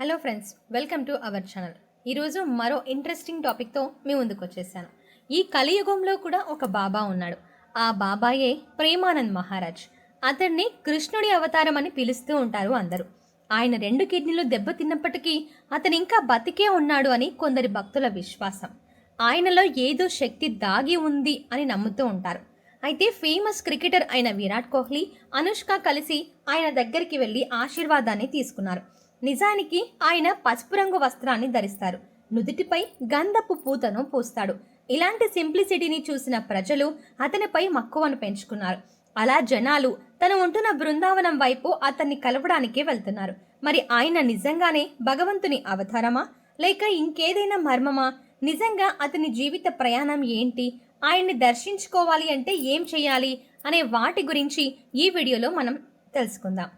Hello friends welcome to our channel ఈరోజు మరో interesting టాపిక్తో మీ ముందుకు వచ్చేసాను. ఈ కలియుగంలో కూడా ఒక బాబా ఉన్నాడు. ఆ బాబాయే ప్రేమానంద్ మహారాజ్. అతన్ని కృష్ణుడి అవతారం అని పిలుస్తూ ఉంటారు అందరూ. ఆయన రెండు కిడ్నీలు దెబ్బతిన్నప్పటికీ అతను ఇంకా బతికే ఉన్నాడు అని కొందరి భక్తుల విశ్వాసం. ఆయనలో ఏదో శక్తి దాగి ఉంది అని నమ్ముతూ ఉంటారు. అయితే ఫేమస్ క్రికెటర్ అయిన విరాట్ కోహ్లీ అనుష్క కలిసి ఆయన దగ్గరికి వెళ్ళి ఆశీర్వాదాన్ని తీసుకున్నారు. నిజానికి ఆయన పసుపు రంగు వస్త్రాన్ని ధరిస్తారు. నుదుటిపై గంధపు పూతను పూస్తాడు. ఇలాంటి సింప్లిసిటీని చూసిన ప్రజలు అతనిపై మక్కువను పెంచుకున్నారు. అలా జనాలు తను ఉంటున్న బృందావనం వైపు అతన్ని కలవడానికి వెళ్తున్నారు. మరి ఆయన నిజంగానే భగవంతుని అవతారమా? లేక ఇంకేదైనా మర్మమా? నిజంగా అతని జీవిత ప్రయాణం ఏంటి? ఆయన్ని దర్శించుకోవాలి అంటే ఏం చేయాలి? అనే వాటి గురించి ఈ వీడియోలో మనం తెలుసుకుందాం.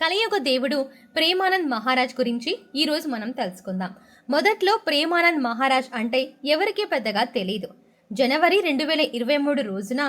కలియుగ దేవుడు ప్రేమానంద్ మహారాజ్ గురించి ఈరోజు మనం తెలుసుకుందాం. మొదట్లో ప్రేమానంద్ మహారాజ్ అంటే ఎవరికీ పెద్దగా తెలియదు జనవరి రెండు వేల ఇరవై మూడు రోజున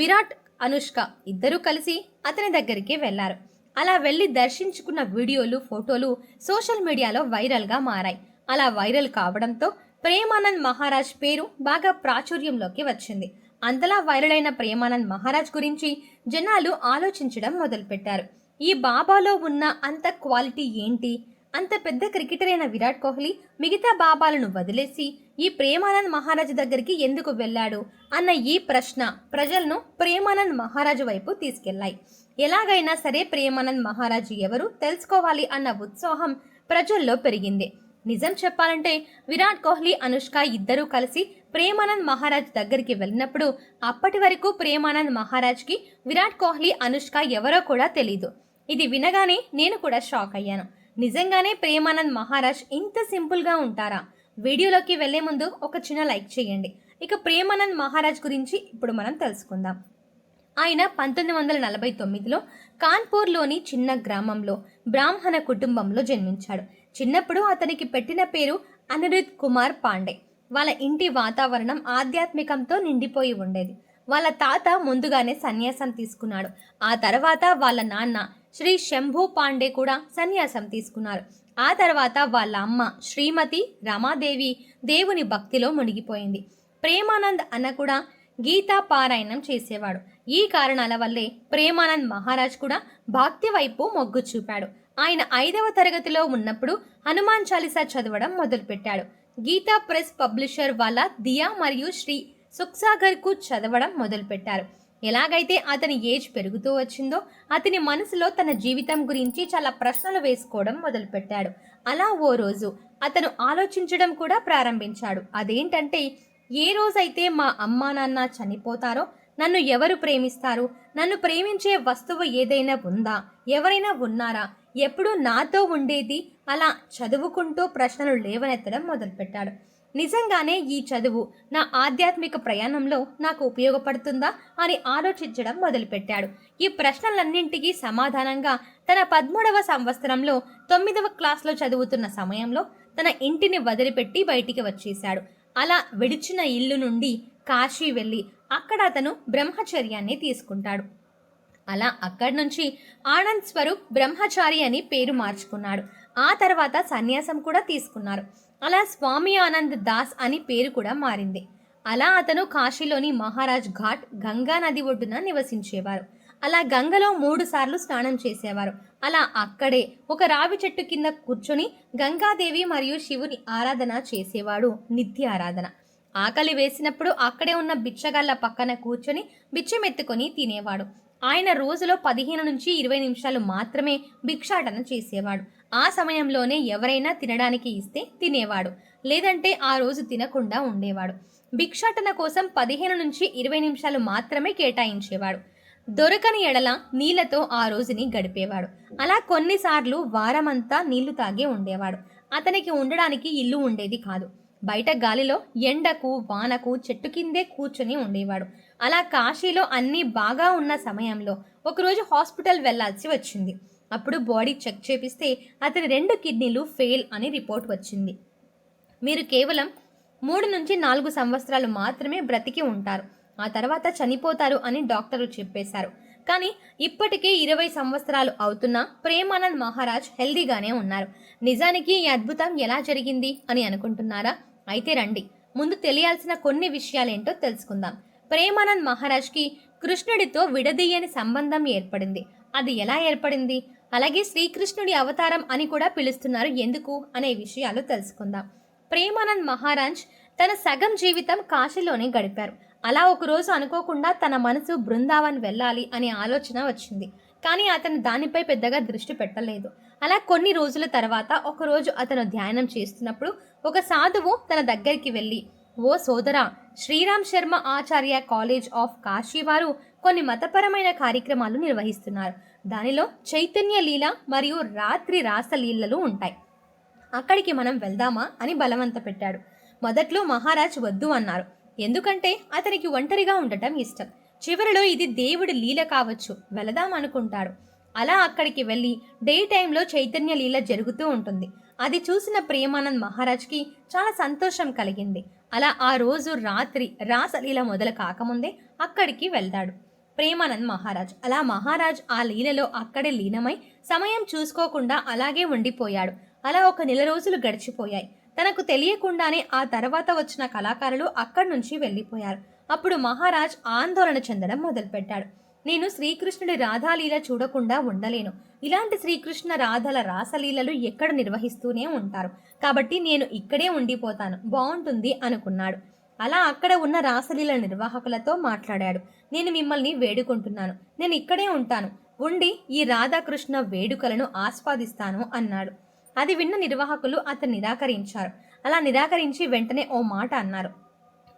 విరాట్ అనుష్క ఇద్దరూ కలిసి అతని దగ్గరికి వెళ్ళారు. అలా వెళ్ళి దర్శించుకున్న వీడియోలు ఫోటోలు సోషల్ మీడియాలో వైరల్గా మారాయి. అలా వైరల్ కావడంతో ప్రేమానంద్ మహారాజ్ పేరు బాగా ప్రాచుర్యంలోకి వచ్చింది. అంతలా వైరల్ అయిన ప్రేమానంద్ మహారాజ్ గురించి జనాలు ఆలోచించడం మొదలుపెట్టారు. ఈ బాబాలో ఉన్న అంత క్వాలిటీ ఏంటి? అంత పెద్ద క్రికెటర్ అయిన విరాట్ కోహ్లీ మిగతా బాబాలను వదిలేసి ఈ ప్రేమానంద్ మహారాజు దగ్గరికి ఎందుకు వెళ్ళాడు? అన్న ఈ ప్రశ్న ప్రజలను ప్రేమానంద్ మహారాజు వైపు తీసుకెళ్ళాయి ఎలాగైనా సరే ప్రేమానంద్ మహారాజు ఎవరు తెలుసుకోవాలి అన్న ఉత్సాహం ప్రజల్లో పెరిగింది. నిజం చెప్పాలంటే విరాట్ కోహ్లీ అనుష్క ఇద్దరూ కలిసి ప్రేమానంద్ మహారాజ్ దగ్గరికి వెళ్ళినప్పుడు అప్పటి వరకు ప్రేమానంద్ మహారాజ్కి విరాట్ కోహ్లీ అనుష్క ఎవరో కూడా తెలీదు. ఇది వినగానే నేను కూడా షాక్ అయ్యాను. నిజంగానే ప్రేమానంద్ మహారాజ్ ఇంత సింపుల్గా ఉంటారా? వీడియోలోకి వెళ్ళే ముందు ఒక చిన్న లైక్ చేయండి. ఇక ప్రేమానంద్ మహారాజ్ గురించి ఇప్పుడు మనం తెలుసుకుందాం. ఆయన పంతొమ్మిది వందల నలభై తొమ్మిదిలో కాన్పూర్లోని చిన్న గ్రామంలో బ్రాహ్మణ కుటుంబంలో జన్మించాడు. చిన్నప్పుడు అతనికి పెట్టిన పేరు అనిరుద్ కుమార్ పాండే. వాళ్ళ ఇంటి వాతావరణం ఆధ్యాత్మికంతో నిండిపోయి ఉండేది. వాళ్ళ తాత ముందుగానే సన్యాసం తీసుకున్నాడు. ఆ తర్వాత వాళ్ళ నాన్న శ్రీ శంభో పాండే కూడా సన్యాసం తీసుకున్నారు. ఆ తర్వాత వాళ్ళ అమ్మ శ్రీమతి రమాదేవి దేవుని భక్తిలో మునిగిపోయింది. ప్రేమానంద్ అన్న కూడా గీతా పారాయణం చేసేవాడు. ఈ కారణాల వల్లే ప్రేమానంద్ మహారాజ్ కూడా భక్తి వైపు మొగ్గు చూపాడు. ఆయన ఐదవ తరగతిలో ఉన్నప్పుడు హనుమాన్ చాలీసా చదవడం మొదలుపెట్టాడు. గీతా ప్రెస్ పబ్లిషర్ వాళ్ళ దియా మరియు శ్రీ సుఖ్సాగర్కు చదవడం మొదలుపెట్టారు. ఎలాగైతే అతని ఏజ్ పెరుగుతూ వచ్చిందో అతని మనసులో తన జీవితం గురించి చాలా ప్రశ్నలు వేసుకోవడం మొదలుపెట్టాడు. అలా ఓ రోజు అతను ఆలోచించడం కూడా ప్రారంభించాడు. అదేంటంటే ఏ రోజైతే మా అమ్మా నాన్న చనిపోతారో నన్ను ఎవరు ప్రేమిస్తారు? నన్ను ప్రేమించే వస్తువు ఏదైనా ఉందా? ఎవరైనా ఉన్నారా? ఎప్పుడు నాతో ఉండేది? అలా చదువుకుంటూ ప్రశ్నలు లేవనెత్తడం మొదలుపెట్టాడు. నిజంగానే ఈ చదువు నా ఆధ్యాత్మిక ప్రయాణంలో నాకు ఉపయోగపడుతుందా అని ఆలోచించడం మొదలుపెట్టాడు. ఈ ప్రశ్నలన్నింటికీ సమాధానంగా తన పదమూడవ సంవత్సరంలో తొమ్మిదవ క్లాస్లో చదువుతున్న సమయంలో తన ఇంటిని వదిలిపెట్టి బయటికి వచ్చేశాడు. అలా విడిచిన ఇల్లు నుండి కాశీ వెళ్ళి అక్కడ అతను బ్రహ్మచర్యాన్ని తీసుకుంటాడు. అలా అక్కడి నుంచి ఆనంద్ స్వరూప్ బ్రహ్మచారి అని పేరు మార్చుకున్నాడు. ఆ తర్వాత సన్యాసం కూడా తీసుకున్నారు. అలా స్వామి ఆనంద్ దాస్ అని పేరు కూడా మారింది. అలా అతను కాశీలోని మహారాజ్ ఘాట్ గంగా నది ఒడ్డున నివసించేవారు. అలా గంగలో మూడు సార్లు స్నానం చేసేవారు. అలా అక్కడే ఒక రావి చెట్టు కింద కూర్చొని గంగాదేవి మరియు శివుని ఆరాధన చేసేవాడు నిత్య ఆరాధన. ఆకలి వేసినప్పుడు అక్కడే ఉన్న బిచ్చగాళ్ళ పక్కన కూర్చొని బిచ్చమెత్తుకొని తినేవాడు. ఆయన రోజులో పదిహేను నుంచి ఇరవై నిమిషాలు మాత్రమే భిక్షాటన చేసేవాడు. ఆ సమయంలోనే ఎవరైనా తినడానికి ఇస్తే తినేవాడు లేదంటే ఆ రోజు తినకుండా ఉండేవాడు. భిక్షాటన కోసం పదిహేను నుంచి ఇరవై నిమిషాలు మాత్రమే కేటాయించేవాడు. దొరకని ఎడల నీళ్ళతో ఆ రోజుని గడిపేవాడు. అలా కొన్నిసార్లు వారమంతా నీళ్ళు తాగే ఉండేవాడు. అతనికి ఉండడానికి ఇల్లు ఉండేది కాదు. బయట గాలిలో ఎండకు వానకు చెట్టు కిందే కూర్చొని ఉండేవాడు. అలా కాశీలో అన్నీ బాగా ఉన్న సమయంలో ఒకరోజు హాస్పిటల్ వెళ్ళాల్సి వచ్చింది. అప్పుడు బాడీ చెక్ చేపిస్తే అతని రెండు కిడ్నీలు ఫెయిల్ అని రిపోర్ట్ వచ్చింది. మీరు కేవలం మూడు నుంచి నాలుగు సంవత్సరాలు మాత్రమే బ్రతికి ఉంటారు. ఆ తర్వాత చనిపోతారు అని డాక్టర్లు చెప్పేశారు. కానీ ఇప్పటికే ఇరవై సంవత్సరాలు అవుతున్నా ప్రేమానంద్ మహారాజ్ హెల్దీగానే ఉన్నారు. నిజానికి ఈ అద్భుతం ఎలా జరిగింది అని అనుకుంటున్నారా? అయితే రండి. ముందు తెలియాల్సిన కొన్ని విషయాలేంటో తెలుసుకుందాం. ప్రేమానంద్ మహారాజ్కి కృష్ణుడితో విడదీయని సంబంధం ఏర్పడింది. అది ఎలా ఏర్పడింది? అలాగే శ్రీకృష్ణుడి అవతారం అని కూడా పిలుస్తున్నారు. ఎందుకు? అనే విషయాలు తెలుసుకుందాం. ప్రేమానంద్ మహారాజ్ తన సగం జీవితం కాశీలోనే గడిపారు. అలా ఒకరోజు అనుకోకుండా తన మనసు బృందావన్ వెళ్ళాలి అనే ఆలోచన వచ్చింది. కానీ అతను దానిపై పెద్దగా దృష్టి పెట్టలేదు. అలా కొన్ని రోజుల తర్వాత ఒకరోజు అతను ధ్యానం చేస్తున్నప్పుడు ఒక సాధువు తన దగ్గరికి వెళ్ళి ఓ సోదరా శ్రీరామ్ శర్మ ఆచార్య కాలేజ్ ఆఫ్ కాశీ వారు కొన్ని మతపరమైన కార్యక్రమాలు నిర్వహిస్తున్నారు. దానిలో చైతన్య లీల మరియు రాత్రి రాసలీలలు ఉంటాయి. అక్కడికి మనం వెళ్దామా అని బలవంత పెట్టాడు. మొదట్లో మహారాజ్ వద్దు అన్నారు. ఎందుకంటే అతనికి ఒంటరిగా ఉండటం ఇష్టం. చివరిలో ఇది దేవుడి లీల కావచ్చు. వెళదాం అనుకుంటాడు. అలా అక్కడికి వెళ్ళి డే టైంలో చైతన్య లీల జరుగుతూ ఉంటుంది. అది చూసిన ప్రేమానంద్ మహారాజ్కి చాలా సంతోషం కలిగింది. అలా ఆ రోజు రాత్రి రాసలీల మొదలు కాకముందే అక్కడికి వెళ్తాడు. ప్రేమానంద్ మహారాజ్. అలా మహారాజ్ ఆ లీలలో అక్కడే లీనమై సమయం చూసుకోకుండా అలాగే ఉండిపోయాడు. అలా ఒక నెల రోజులు గడిచిపోయాయి. తనకు తెలియకుండానే ఆ తర్వాత వచ్చిన కళాకారులు అక్కడి నుంచి వెళ్ళిపోయారు. అప్పుడు మహారాజ్ ఆందోళన చెందడం మొదలుపెట్టాడు. నేను శ్రీకృష్ణుడి రాధాలీల చూడకుండా ఉండలేను. ఇలాంటి శ్రీకృష్ణ రాధల రాసలీలలు ఎక్కడ నిర్వహిస్తూనే ఉంటారు. కాబట్టి నేను ఇక్కడే ఉండిపోతాను. బాగుంటుంది అనుకున్నాడు. అలా అక్కడ ఉన్న రాసలీల నిర్వాహకులతో మాట్లాడాడు. నేను మిమ్మల్ని వేడుకుంటున్నాను. నేను ఇక్కడే ఉంటాను. ఉండి ఈ రాధాకృష్ణ వేడుకలను ఆస్వాదిస్తాను అన్నాడు. అది విన్న నిర్వాహకులు అతను నిరాకరించారు. అలా నిరాకరించి వెంటనే ఓ మాట అన్నారు.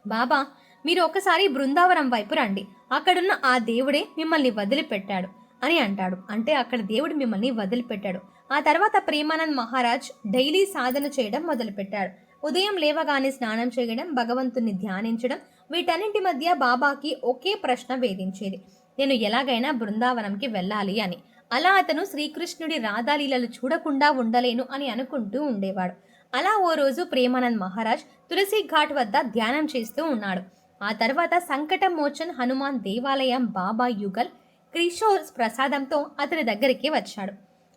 బాబా మీరు ఒకసారి బృందావనం వైపు రండి. అక్కడున్న ఆ దేవుడే మిమ్మల్ని వదిలిపెట్టాడు అని అంటాడు. అంటే అక్కడ దేవుడు మిమ్మల్ని వదిలిపెట్టాడు. ఆ తర్వాత ప్రేమానంద్ మహారాజ్ డైలీ సాధన చేయడం మొదలుపెట్టాడు ఉదయం లేవగానే స్నానం చేయడం భగవంతుని ధ్యానించడం వీటన్నింటి మధ్య బాబాకి ఒకే ప్రశ్న వేధించేది. నేను ఎలాగైనా బృందావనంకి వెళ్ళాలి అని. అలా అతను శ్రీకృష్ణుడి రాధాలీలలు చూడకుండా ఉండలేను అని అనుకుంటూ ఉండేవాడు. అలా ఓ రోజు ప్రేమానంద్ మహారాజ్ తులసి ఘాట్ వద్ద ధ్యానం చేస్తూ ఉన్నాడు. ఆ తర్వాత సంకట మోచన్ హనుమాన్ దేవాలయం బాబా యుగల్ కిషోర్ ప్రసాదంతో అతని దగ్గరికి వచ్చాడు.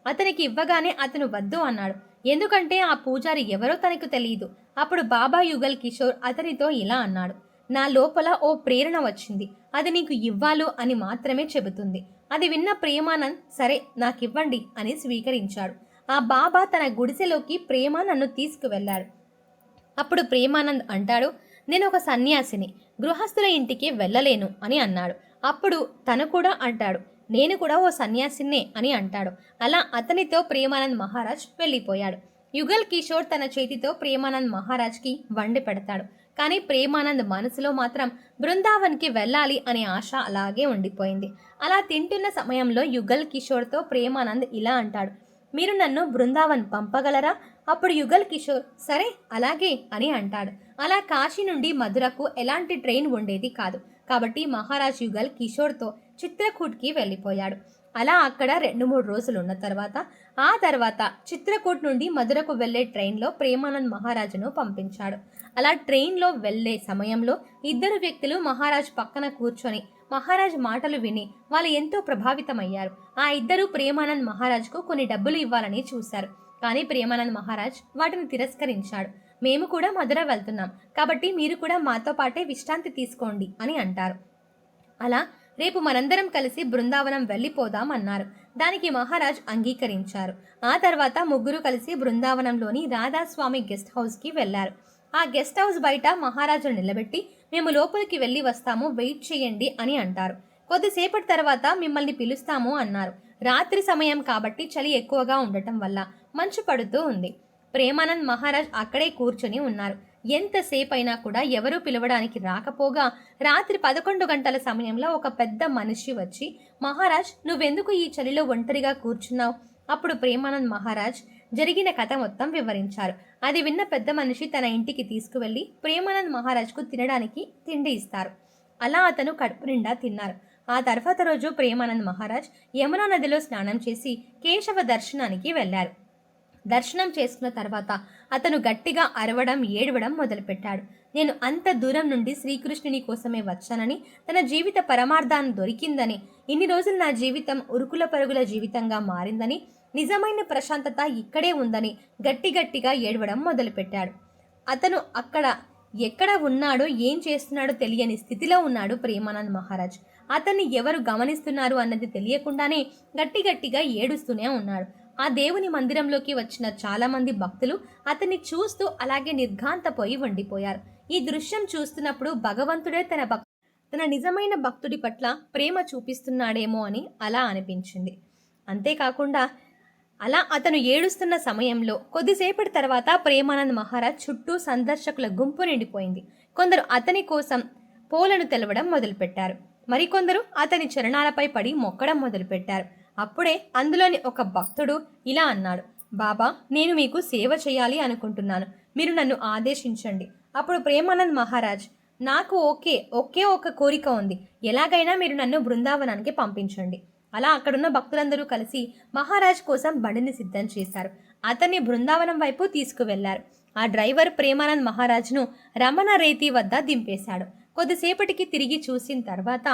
అతనికి ఇవ్వగానే అతను వద్దు అన్నాడు. ఎందుకంటే ఆ పూజారి ఎవరో తనకు తెలియదు అప్పుడు బాబా యుగల్ కిషోర్ అతనితో ఇలా అన్నాడు. నా లోపల ఓ ప్రేరణ వచ్చింది. అది నీకు ఇవ్వాలి అని మాత్రమే చెబుతుంది. అది విన్న ప్రేమానంద్ సరే నాకివ్వండి అని స్వీకరించాడు. ఆ బాబా తన గుడిసెలోకి ప్రేమ నన్ను తీసుకువెళ్ళాడు. అప్పుడు ప్రేమానంద్ అంటాడు నేను ఒక సన్యాసిని గృహస్థుల ఇంటికి వెళ్ళలేను అని అన్నాడు. అప్పుడు తను కూడా అంటాడు నేను కూడా ఓ సన్యాసిన్నే అని అంటాడు. అలా అతనితో ప్రేమానంద్ మహారాజ్ వెళ్ళిపోయాడు. యుగల్ కిషోర్ తన చేతితో ప్రేమానంద్ మహారాజ్కి వండి పెడతాడు. కానీ ప్రేమానంద్ మనసులో మాత్రం బృందావన్కి వెళ్ళాలి అనే ఆశ అలాగే ఉండిపోయింది. అలా తింటున్న సమయంలో యుగల్ కిషోర్తో ప్రేమానంద్ ఇలా అంటాడు. మీరు నన్ను బృందావన్ పంపగలరా? అప్పుడు యుగల్ కిషోర్ సరే అలాగే అని అంటాడు. అలా కాశీ నుండి మధురకు ఎలాంటి ట్రైన్ ఉండేది కాదు. కాబట్టి మహారాజ్ యుగల్ కిషోర్తో చిత్రకూట్కి వెళ్ళిపోయాడు. అలా అక్కడ రెండు మూడు రోజులు ఉన్న తర్వాత ఆ తర్వాత చిత్రకూట్ నుండి మధురకు వెళ్ళే ట్రైన్లో ప్రేమానంద్ మహారాజును పంపించాడు. అలా ట్రైన్లో వెళ్ళే సమయంలో ఇద్దరు వ్యక్తులు మహారాజ్ పక్కన కూర్చొని మహారాజ్ మాటలు విని వాళ్ళు ఎంతో ప్రభావితమయ్యారు. ఆ ఇద్దరు ప్రేమానంద్ మహారాజ్కు కొన్ని డబ్బులు ఇవ్వాలని చూశారు. కానీ ప్రేమానంద్ మహారాజ్ వాటిని తిరస్కరించాడు. మేము కూడా మధుర వెళ్తున్నాం. కాబట్టి మీరు కూడా మాతో పాటే విశ్రాంతి తీసుకోండి అని అంటారు. అలా రేపు మనందరం కలిసి బృందావనం వెళ్ళిపోదాం అన్నారు. దానికి మహారాజ్ అంగీకరించారు. ఆ తర్వాత ముగ్గురు కలిసి బృందావనంలోని రాధాస్వామి గెస్ట్ హౌస్కి వెళ్ళారు ఆ గెస్ట్ హౌస్ బయట మహారాజును నిలబెట్టి మేము లోపలికి వెళ్ళి వస్తాము వెయిట్ చేయండి అని అంటారు. కొద్దిసేపటి తర్వాత మిమ్మల్ని పిలుస్తాము అన్నారు. రాత్రి సమయం కాబట్టి చలి ఎక్కువగా ఉండటం వల్ల మంచు పడుతూ ఉంది. ప్రేమానంద్ మహారాజ్ అక్కడే కూర్చొని ఉన్నారు. ఎంతసేపైనా కూడా ఎవరూ పిలవడానికి రాకపోగా రాత్రి పదకొండు గంటల సమయంలో ఒక పెద్ద మనిషి వచ్చి మహారాజ్ నువ్వెందుకు ఈ చలిలో ఒంటరిగా కూర్చున్నావు? అప్పుడు ప్రేమానంద్ మహారాజ్ జరిగిన కథ మొత్తం వివరించారు. అది విన్న పెద్ద మనిషి తన ఇంటికి తీసుకువెళ్ళి ప్రేమానంద్ మహారాజ్కు తినడానికి తిండి ఇస్తారు. అలా అతను కడుపు నిండా తిన్నారు. ఆ తర్వాత రోజు ప్రేమానంద్ మహారాజ్ యమునా నదిలో స్నానం చేసి కేశవ దర్శనానికి వెళ్ళారు. దర్శనం చేసుకున్న తర్వాత అతను గట్టిగా అరవడం ఏడవడం మొదలుపెట్టాడు. నేను అంత దూరం నుండి శ్రీకృష్ణుని కోసమే వచ్చానని తన జీవిత పరమార్థాన్ని దొరికిందని ఇన్ని రోజులు నా జీవితం ఉరుకుల పరుగుల జీవితంగా మారిందని నిజమైన ప్రశాంతత ఇక్కడే ఉందని గట్టి గట్టిగా ఏడవడం మొదలుపెట్టాడు. అతను అక్కడ ఎక్కడ ఉన్నాడో ఏం చేస్తున్నాడో తెలియని స్థితిలో ఉన్నాడు ప్రేమానంద్ మహారాజ్. అతన్ని ఎవరు గమనిస్తున్నారు అన్నది తెలియకుండానే గట్టి గట్టిగా ఏడుస్తూనే ఉన్నాడు. ఆ దేవుని మందిరంలోకి వచ్చిన చాలామంది భక్తులు అతన్ని చూస్తూ అలాగే నిర్ఘాంతపోయి వండిపోయారు ఈ దృశ్యం చూస్తున్నప్పుడు భగవంతుడే తన భక్ తన నిజమైన భక్తుడి పట్ల ప్రేమ చూపిస్తున్నాడేమో అని అలా అనిపించింది. అంతేకాకుండా అలా అతను ఏడుస్తున్న సమయంలో కొద్దిసేపటి తర్వాత ప్రేమానంద్ మహారాజ్ చుట్టూ సందర్శకుల గుంపు నిండిపోయింది. కొందరు అతని కోసం పోలను తెలవడం మొదలుపెట్టారు. మరికొందరు అతని చరణాలపై పడి మొక్కడం మొదలుపెట్టారు. అప్పుడే అందులోని ఒక భక్తుడు ఇలా అన్నాడు బాబా నేను మీకు సేవ చేయాలి అనుకుంటున్నాను. మీరు నన్ను ఆదేశించండి. అప్పుడు ప్రేమానంద్ మహారాజ్ నాకు ఓకే ఒకే ఒక కోరిక ఉంది. ఎలాగైనా మీరు నన్ను బృందావనానికి పంపించండి. అలా అక్కడున్న భక్తులందరూ కలిసి మహారాజ్ కోసం బండిని సిద్ధం చేశారు. అతన్ని బృందావనం వైపు తీసుకువెళ్ళారు. ఆ డ్రైవర్ ప్రేమానంద్ మహారాజ్ను రమణ రేతి వద్ద దింపేశాడు. కొద్దిసేపటికి తిరిగి చూసిన తర్వాత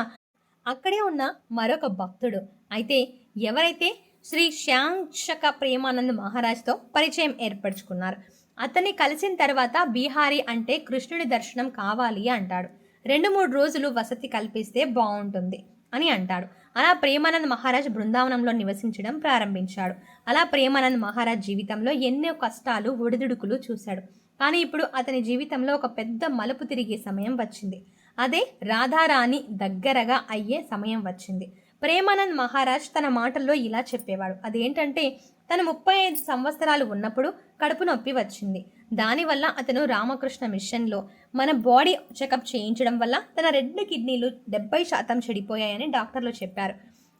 అక్కడే ఉన్న మరొక భక్తుడు. అయితే ఎవరైతే శ్రీ శాంక్షక ప్రేమానంద్ మహారాజ్తో పరిచయం ఏర్పరచుకున్నారు అతన్ని కలిసిన తర్వాత బీహారీ అంటే కృష్ణుడి దర్శనం కావాలి అంటాడు. రెండు మూడు రోజులు వసతి కల్పిస్తే బాగుంటుంది అని అంటాడు. అలా ప్రేమానంద్ మహారాజ్ బృందావనంలో నివసించడం ప్రారంభించాడు. అలా ప్రేమానంద్ మహారాజ్ జీవితంలో ఎన్నో కష్టాలు ఒడిదుడుకులు చూశాడు. కానీ ఇప్పుడు అతని జీవితంలో ఒక పెద్ద మలుపు తిరిగే సమయం వచ్చింది. అదే రాధారాణి దగ్గరగా అయ్యే సమయం వచ్చింది. ప్రేమానంద్ మహారాజ్ తన మాటల్లో ఇలా చెప్పేవాడు. అదేంటంటే తన ముప్పై ఐదు సంవత్సరాలు ఉన్నప్పుడు కడుపు నొప్పి వచ్చింది. దానివల్ల అతను రామకృష్ణ మిషన్లో మన బాడీ చెకప్ చేయించడం వల్ల తన రెండు కిడ్నీలు డెబ్బై శాతం చెడిపోయాయని డాక్టర్లు చెప్పారు.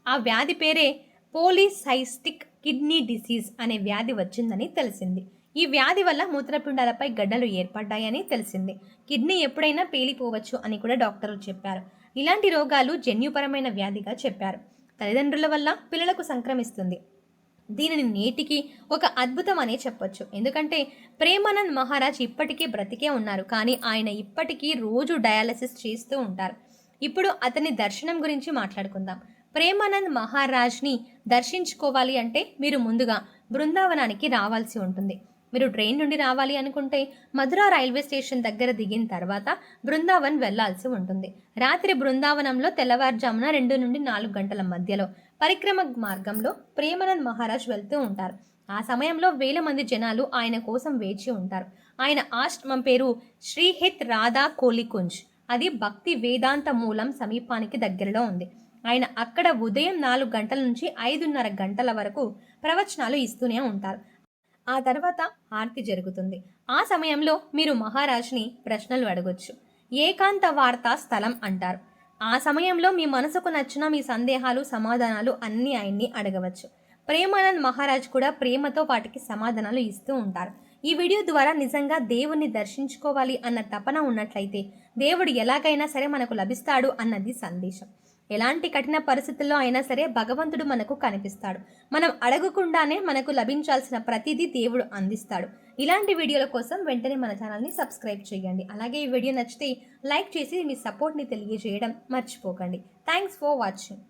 ఆ వ్యాధి పేరే పోలీసైస్టిక్ కిడ్నీ డిసీజ్ అనే వ్యాధి వచ్చిందని తెలిసింది. ఈ వ్యాధి వల్ల మూత్రపిండాలపై గడ్డలు ఏర్పడ్డాయని తెలిసింది. కిడ్నీ ఎప్పుడైనా పేలిపోవచ్చు అని కూడా డాక్టర్లు చెప్పారు. ఇలాంటి రోగాలు జన్యుపరమైన వ్యాధిగా చెప్పారు. తల్లిదండ్రుల వల్ల పిల్లలకు సంక్రమిస్తుంది. దీనిని నేటికి ఒక అద్భుతం అనే చెప్పొచ్చు. ఎందుకంటే ప్రేమానంద్ మహారాజ్ ఇప్పటికీ బ్రతికే ఉన్నారు. కానీ ఆయన ఇప్పటికీ రోజు డయాలసిస్ చేస్తూ ఉంటారు. ఇప్పుడు అతని దర్శనం గురించి మాట్లాడుకుందాం. ప్రేమానంద్ మహారాజ్ని దర్శించుకోవాలి అంటే మీరు ముందుగా బృందావనానికి రావాల్సి ఉంటుంది. మీరు ట్రైన్ నుండి రావాలి అనుకుంటే మధుర రైల్వే స్టేషన్ దగ్గర దిగిన తర్వాత బృందావన్ వెళ్ళాల్సి ఉంటుంది. రాత్రి బృందావనంలో తెల్లవారుజామున రెండు నుండి నాలుగు గంటల మధ్యలో పరిక్రమ మార్గంలో ప్రేమానంద్ మహారాజ్ వెళ్తూ ఉంటారు. ఆ సమయంలో వేల మంది జనాలు ఆయన కోసం వేచి ఉంటారు. ఆయన ఆశ్రమం పేరు శ్రీహిత్ రాధా కోలికుంజ్. అది భక్తి వేదాంత మూలం సమీపానికి దగ్గరలో ఉంది. ఆయన అక్కడ ఉదయం నాలుగు గంటల నుంచి ఐదున్నర గంటల వరకు ప్రవచనాలు ఇస్తూనే ఉంటారు. ఆ తర్వాత ఆర్తి జరుగుతుంది. ఆ సమయంలో మీరు మహారాజ్ని ప్రశ్నలు అడగొచ్చు. ఏకాంత వార్తా స్థలం అంటారు. ఆ సమయంలో మీ మనసుకు నచ్చిన మీ సందేహాలు సమాధానాలు అన్నీ ఆయన్ని అడగవచ్చు. ప్రేమానంద్ మహారాజ్ కూడా ప్రేమతో వాటికి సమాధానాలు ఇస్తూ ఉంటారు. ఈ వీడియో ద్వారా నిజంగా దేవుణ్ణి దర్శించుకోవాలి అన్న తపన ఉన్నట్లయితే దేవుడు ఎలాగైనా సరే మనకు లభిస్తాడు అన్నది సందేశం. ఎలాంటి కఠిన పరిస్థితుల్లో అయినా సరే భగవంతుడు మనకు కనిపిస్తాడు. మనం అడగకుండానే మనకు లభించాల్సిన ప్రతిదీ దేవుడు అందిస్తాడు. ఇలాంటి వీడియోల కోసం వెంటనే మన ఛానల్ని సబ్స్క్రైబ్ చేయండి. అలాగే ఈ వీడియో నచ్చితే లైక్ చేసి మీ సపోర్ట్ని తెలియజేయడం మర్చిపోకండి. Thanks for watching.